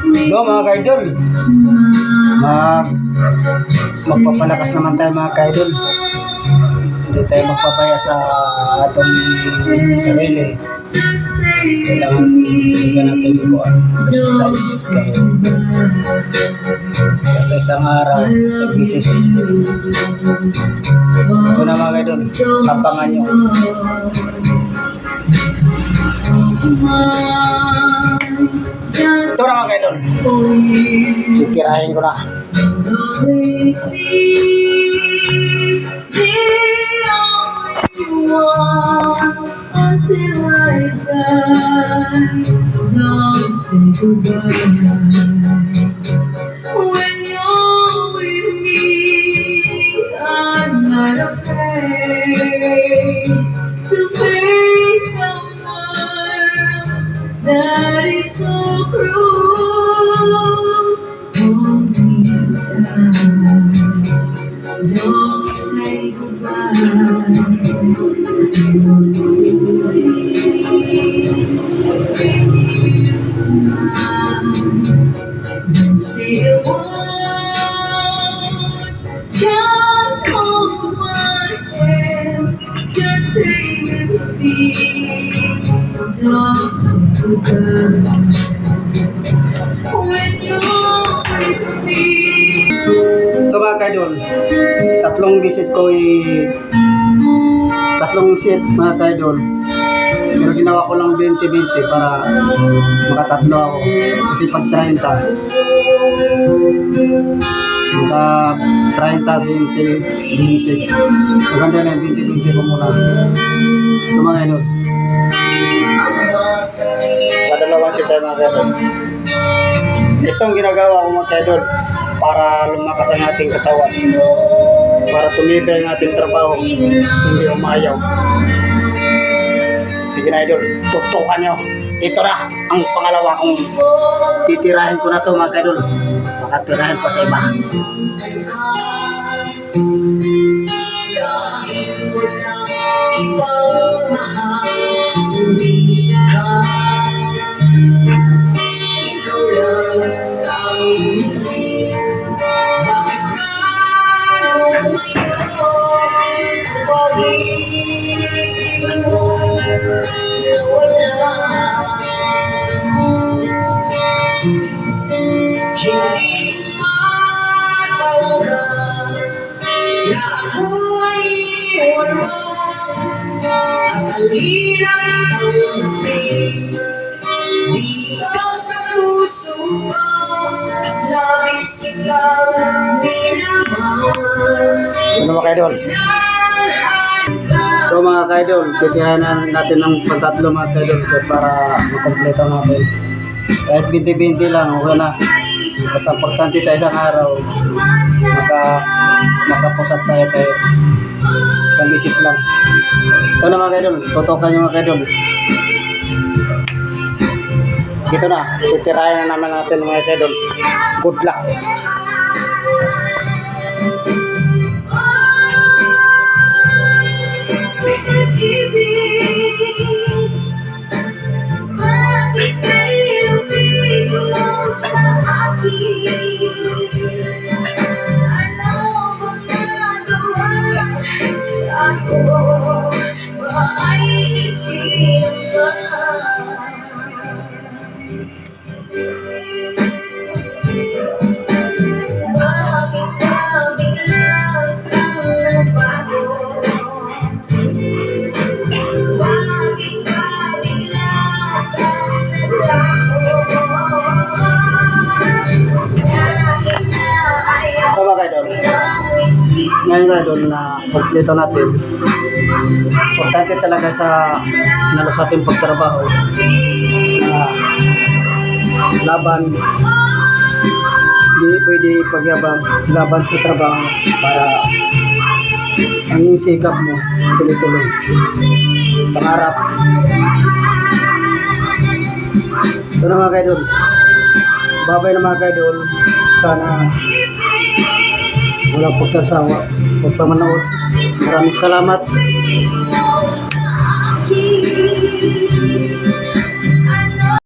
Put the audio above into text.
Do mga kaidol. Mag magpapalakas naman tayo mga kaidol. Hindi tayo magpapaya sa atong sarili. Kailangan bigyan natin buwan. Exercise kayo. Sa isang araw, sa bisis. Ito na mga kaidol. Tapangan nyo. Ito na mga kaidol. Titirahin ko na. Until I die, don't say goodbye. Don't say goodbye. Don't say a word, just hold my hand, just stay with me. Don't say goodbye when you're with me. Mga kaidol. Tatlong bisis ko i... Tatlong set mga kaidol. Pero ginawa ko lang 20-20 para makatatlo ako. Kasi pag 30, maka 30, 20, 20. Maganda na yung 20-20 ko muna. Ito mga kaidol. Padalawang set tayo mga kaidol. Itong ginagawa ko mga kaidol para lumakas ang ating katawan. Para tumibay ang ating trabaho. Hindi umayaw. Sige na idol, tutukan nyo. Ito na ang pangalawa kong titirahin ko na to mga kaidol. Makatirahin pa sa iba. Dito sa puso labis ikaw minamahal. Ano mga kaidol? So mga kaidol, titirahin na natin ng pantatlo mga kaidol para makompleto natin. Kahit 20-20 lang, okay na. Basta importante sa isang araw, maka, makapusat tayo kayo. Isang bisis lang. Ito na mga kaidol, tutukan nyo mga kaidol. Dito na, titirahin na naman natin mga kaidol. Good luck. Why is she? Ngayon na doon na kompleto natin. Importante talaga sa nalo sa ating pagtrabaho na laban hindi pwede pagyabang laban sa trabaho para ang iyong sikap mo tuloy-tuloy. Pangarap. Ito na mga kaidol. Babay na mga kaidol. Sana walang pagsasawa. Huwag pa manood. Maraming salamat.